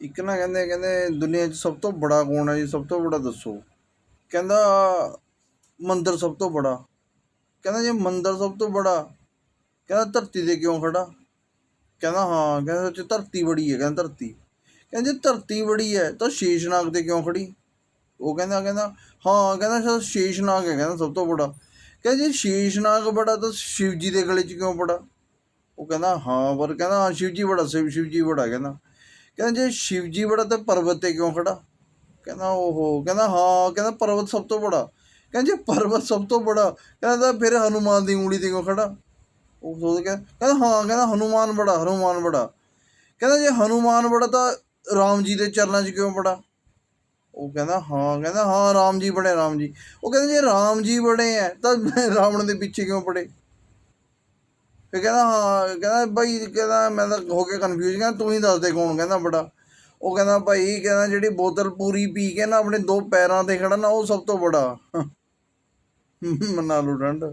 ਇੱਕ ਨਾ ਕਹਿੰਦੇ ਕਹਿੰਦੇ ਦੁਨੀਆ 'ਚ ਸਭ ਤੋਂ ਬੜਾ ਕੌਣ ਹੈ ਜੀ? ਸਭ ਤੋਂ ਬੜਾ ਦੱਸੋ। ਕਹਿੰਦਾ, ਮੰਦਰ ਸਭ ਤੋਂ ਬੜਾ। ਕਹਿੰਦਾ, ਜੇ ਮੰਦਰ ਸਭ ਤੋਂ ਬੜਾ, ਕਹਿੰਦਾ ਧਰਤੀ ਤੇ ਕਿਉਂ ਖੜਾ? ਕਹਿੰਦਾ, ਹਾਂ, ਕਹਿੰਦਾ ਸੱਚ ਧਰਤੀ ਬੜੀ ਹੈ, ਕਹਿੰਦਾ ਧਰਤੀ। ਕਹਿੰਦੇ, ਜੇ ਧਰਤੀ ਬੜੀ ਹੈ, ਤਾਂ ਸ਼ੇਸ਼ਨਾਗ ਤੇ ਕਿਉਂ ਖੜੀ? ਉਹ ਕਹਿੰਦਾ ਕਹਿੰਦਾ, ਹਾਂ, ਕਹਿੰਦਾ ਸ਼ਾਇਦ ਸ਼ੇਸ਼ਨਾਗ ਹੈ, ਕਹਿੰਦਾ ਸਭ ਤੋਂ ਬੜਾ। ਕਹਿੰਦਾ, ਜੇ ਸ਼ੇਸ਼ਨਾਗ ਬੜਾ, ਤਾਂ ਸ਼ਿਵ ਜੀ ਦੇ ਗਲੇ 'ਚ ਕਿਉਂ ਬੜਾ? ਉਹ ਕਹਿੰਦਾ, ਹਾਂ, ਪਰ ਕਹਿੰਦਾ, ਹਾਂ ਸ਼ਿਵ ਜੀ ਬੜਾ, ਸ਼ਿਵ ਸ਼ਿਵ ਜੀ ਬੜਾ, ਕਹਿੰਦਾ। ਕਹਿੰਦਾ ਜੇ ਸ਼ਿਵ ਜੀ ਬੜਾ ਤਾਂ ਪਰਬਤ ਤੇ ਕਿਉਂ ਖੜਾ? ਕਹਿੰਦਾ ਓਹੋ, ਕਹਿੰਦਾ ਹਾਂ, ਕਹਿੰਦਾ ਪਰਬਤ ਸਭ ਤੋਂ ਬੜਾ। ਕਹਿੰਦਾ ਜੇ ਪਰਬਤ ਸਭ ਤੋਂ ਬੜਾ, ਕਹਿੰਦਾ ਤਾਂ ਫਿਰ ਹਨੂਮਾਨ ਦੀ ਉਂਗਲੀ ਤੇ ਕਿਉਂ ਖੜਾ? ਉਹ ਸੋਚ ਕੇ, ਕਹਿੰਦਾ ਹਾਂ, ਕਹਿੰਦਾ ਹਨੂਮਾਨ ਬੜਾ ਹਨੂਮਾਨ ਬੜਾ। ਕਹਿੰਦਾ ਜੇ ਹਨੂਮਾਨ ਬੜਾ ਤਾਂ ਰਾਮ ਜੀ ਦੇ ਚਰਨਾਂ 'ਚ ਕਿਉਂ ਬੜਾ? ਉਹ ਕਹਿੰਦਾ ਹਾਂ ਕਹਿੰਦਾ ਹਾਂ, ਰਾਮ ਜੀ ਬੜੇ ਰਾਮ ਜੀ। ਉਹ ਕਹਿੰਦਾ ਜੇ ਰਾਮ ਜੀ ਬੜੇ ਐ, ਤਾਂ ਰਾਵਣ ਦੇ ਪਿੱਛੇ ਕਿਉਂ ਪੜੇ ਫਿਰ ਕਹਿੰਦਾ, ਹਾਂ, ਕਹਿੰਦਾ ਭਾਈ ਕਹਿੰਦਾ ਮੈਂ ਤਾਂ ਹੋ ਕੇ ਕਨਫਿਊਜ਼ ਕਹਿੰਦਾ ਤੂੰ ਹੀ ਦੱਸ ਦੇ ਕੌਣ, ਕਹਿੰਦਾ ਬੜਾ। ਉਹ ਕਹਿੰਦਾ ਭਾਈ, ਕਹਿੰਦਾ ਜਿਹੜੀ ਬੋਤਲ ਪੂਰੀ ਪੀ ਕੇ ਨਾ ਆਪਣੇ ਦੋ ਪੈਰਾਂ ਤੇ ਖੜਾ ਨਾ, ਉਹ ਸਭ ਤੋਂ ਬੜਾ। ਮਨਾ ਲਓ ਠੰਡ